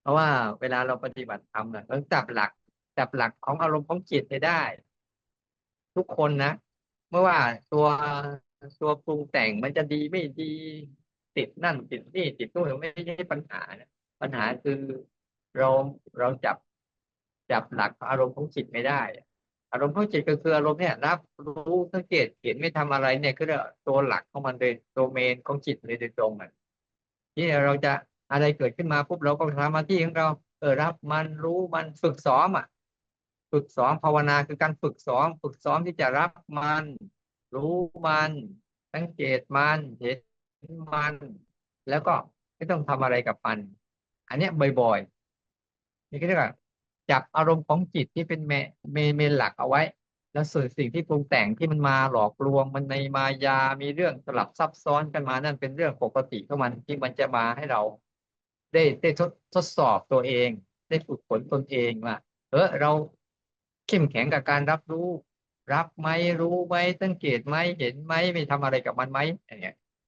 เพราะว่าเวลาเราปฏิบัติธรรมน่ะต้องจับหลักจับหลักของอารมณ์ของจิตให้ได้ ทุกคนนะเมื่อว่าตัวตัวปรุงแต่งมันจะดีไม่ดีติดนั่นติดนี่ติดนู่นไม่ใช่ปัญหานะปัญหาคือเราเราจับจับหลักอารมณ์ของจิตไม่ได้ อารมณ์ของจิตก็คืออารมณ์เนี่ยรับรู้สังเกตเห็นไม่ทำอะไรเนี่ยคือตัวหลักของมันเลยตัวเมนของจิตเลยโดยตรงอะที่เราจะ อะไรเกิดขึ้นมาปุ๊บเราก็ทำหน้าที่ของเราเออรับมันรู้มันฝึกซ้อมอะ ฝึกซ้อมภาวนาคือการฝึกซ้อม ฝึกซ้อมที่จะรับมัน รู้มันสังเกตมันเห็นมัน แล้วก็ไม่ต้องทำอะไรกับมัน อันเนี้ยบ่อยๆนี่ก็เรียกว่าจับอารมณ์ของจิตที่เป็นเมเมเมนหลักเอาไว้ แล้วส่วนสิ่งที่ปรุงแต่งที่มันมาหลอกลวงมันในมายามีเรื่องสลับซับซ้อนกันมานั่นเป็นเรื่องปกติของมันที่มันจะมาให้เรา ได้ได้ทดทดสอบตัวเอง ได้ฝึกฝนตนเองว่าเออเราเข้มแข็งกับการรับรู้ รับไหมรู้ไหมสังเกตไหมเห็นไหมไม่ทำอะไรกับมันไหมอย่างเงี้ย